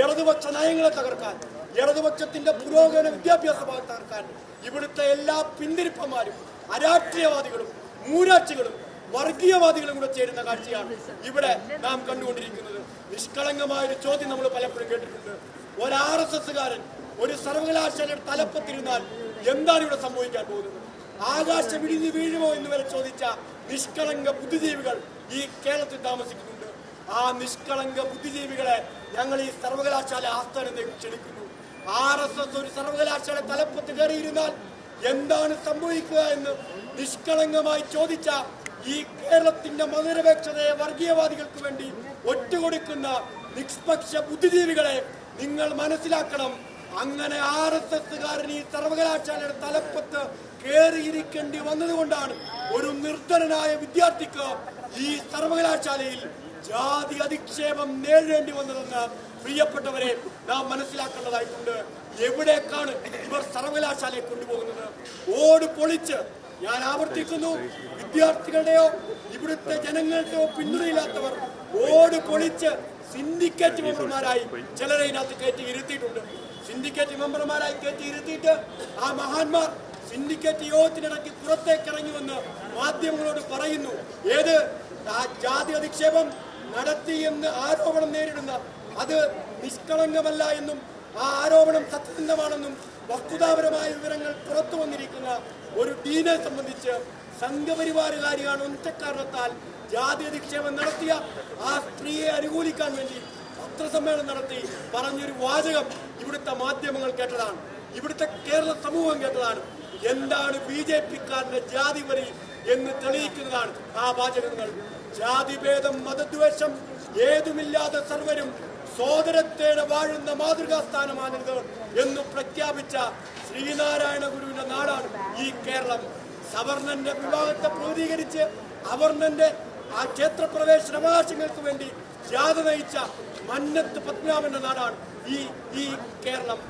ഇടതുപക്ഷ നയങ്ങളെ തകർക്കാൻ ഇടതുപക്ഷത്തിന്റെ പുരോഗമന വിദ്യാഭ്യാസ ഭാഗത്ത് തകർക്കാൻ ഇവിടുത്തെ എല്ലാ പിന്തിരിപ്പന്മാരും അരാഷ്ട്രീയവാദികളും മൂരാക്ഷികളും വർഗീയവാദികളും കൂടെ ചേരുന്ന കാഴ്ചയാണ് ഇവിടെ നാം കണ്ടുകൊണ്ടിരിക്കുന്നത്. നിഷ്കളങ്കമായ ഒരു ചോദ്യം നമ്മൾ പലപ്പോഴും കേട്ടിട്ടുണ്ട്. ഒരു ആർ എസ് എസ്സുകാരൻ ഒരു സർവകലാശാലയുടെ തലപ്പത്തിരുന്നാൽ എന്താണ് ഇവിടെ സംഭവിക്കാൻ പോകുന്നത്? ആകാശം ഇടിഞ്ഞു വീഴുമോ എന്ന് വരെ ചോദിച്ച നിഷ്കളങ്ക ബുദ്ധിജീവികൾ ഈ കേരളത്തിൽ താമസിക്കുന്നുണ്ട്. ആ നിഷ്കളങ്ക ബുദ്ധിജീവികളെ ഞങ്ങൾ ഈ സർവകലാശാല ആസ്ഥാനത്തേക്ക് ക്ഷണിക്കുന്നു ആർ എസ് എസ് ഒരു സർവകലാശാല തലപ്പത്ത് കയറിയിരുന്നാൽ എന്താണ് സംഭവിക്കുക എന്ന് നിഷ്കളങ്കമായി ചോദിച്ച ഈ കേരളത്തിന്റെ മതനിരപേക്ഷതയെ വർഗീയവാദികൾക്ക് വേണ്ടി ഒറ്റുകൊടുക്കുന്ന നിഷ്പക്ഷ ബുദ്ധിജീവികളെ നിങ്ങൾ മനസ്സിലാക്കണം. അങ്ങനെ ആർ എസ് എസ്സുകാരൻ ഈ സർവകലാശാലയുടെ തലപ്പത്ത് കയറിയിരിക്കേണ്ടി വന്നതുകൊണ്ടാണ് ഒരു നിർധനനായ വിദ്യാർത്ഥിക്ക് ഈ സർവകലാശാലയിൽ ജാതി അധിക്ഷേപം നേരിടേണ്ടി വന്നതെന്ന് പ്രിയപ്പെട്ടവരെ നാം മനസ്സിലാക്കേണ്ടതായിട്ടുണ്ട്. എവിടേക്കാണ് ഇവർ സർവകലാശാലയെ കൊണ്ടുപോകുന്നത്? ഓട് പൊളിച്ച് ഞാൻ ആവർത്തിക്കുന്നു വിദ്യാർത്ഥികളുടെയോ ഇവിടുത്തെ ജനങ്ങളുടെയോ പിന്തുണയില്ലാത്തവർ ഓട് പൊളിച്ച് സിൻഡിക്കേറ്റ് മെമ്പർമാരായി ചിലരെ ഇതിനകത്ത് കയറ്റി ഇരുത്തിയിട്ടുണ്ട്. സിൻഡിക്കേറ്റ് മെമ്പർമാരായി കയറ്റി ഇരുത്തിയിട്ട് ആ മഹാന്മാർ സിൻഡിക്കേറ്റ് യോഗത്തിനിടയ്ക്ക് പുറത്തേക്ക് ഇറങ്ങുമെന്ന് മാധ്യമങ്ങളോട് പറയുന്നു ഏത്? ജാതി അധിക്ഷേപം നടത്തി എന്ന് ആരോപണം നേരിടുന്ന അത് നിഷ്കളങ്കമല്ല എന്നും ആ ആരോപണം സത്യസന്ധമാണെന്നും വസ്തുതാപരമായ വിവരങ്ങൾ പുറത്തു വന്നിരിക്കുന്ന ഒരു ഡീനെ സംബന്ധിച്ച് സംഘപരിവാരകാരിയാണ് ഒറ്റക്കാരണത്താൽ ജാതി അധിക്ഷേപം നടത്തിയ ആ സ്ത്രീയെ അനുകൂലിക്കാൻ വേണ്ടി പത്രസമ്മേളനം നടത്തി പറഞ്ഞൊരു വാചകം ഇവിടുത്തെ മാധ്യമങ്ങൾ കേട്ടതാണ്. ഇവിടുത്തെ കേരള സമൂഹം കേട്ടതാണ്. എന്താണ് ബി ജെ പിക്കാരന്റെ ജാതി വരി എന്ന് തെളിയിക്കുന്നതാണ് ആ വാചകങ്ങൾ. ജാതിഭേദം മതദ്വേഷം ഏതുമില്ലാതെ സർവരും സോദരത്തേടെ വാഴുന്ന മാതൃകാ സ്ഥാനമാണിത് എന്ന് പ്രഖ്യാപിച്ച ശ്രീനാരായണ ഗുരുവിന്റെ നാടാണ് ഈ കേരളം. സവർണന്റെ വിവാഹത്തെ പ്രതികരിച്ച് അവർണന്റെ ആ ക്ഷേത്രപ്രവേശന അവകാശങ്ങൾക്ക് വേണ്ടി ജാഥ നയിച്ച മന്നത്ത് പത്മനാഭന്റെ നാടാണ് ഈ ഈ കേരളം.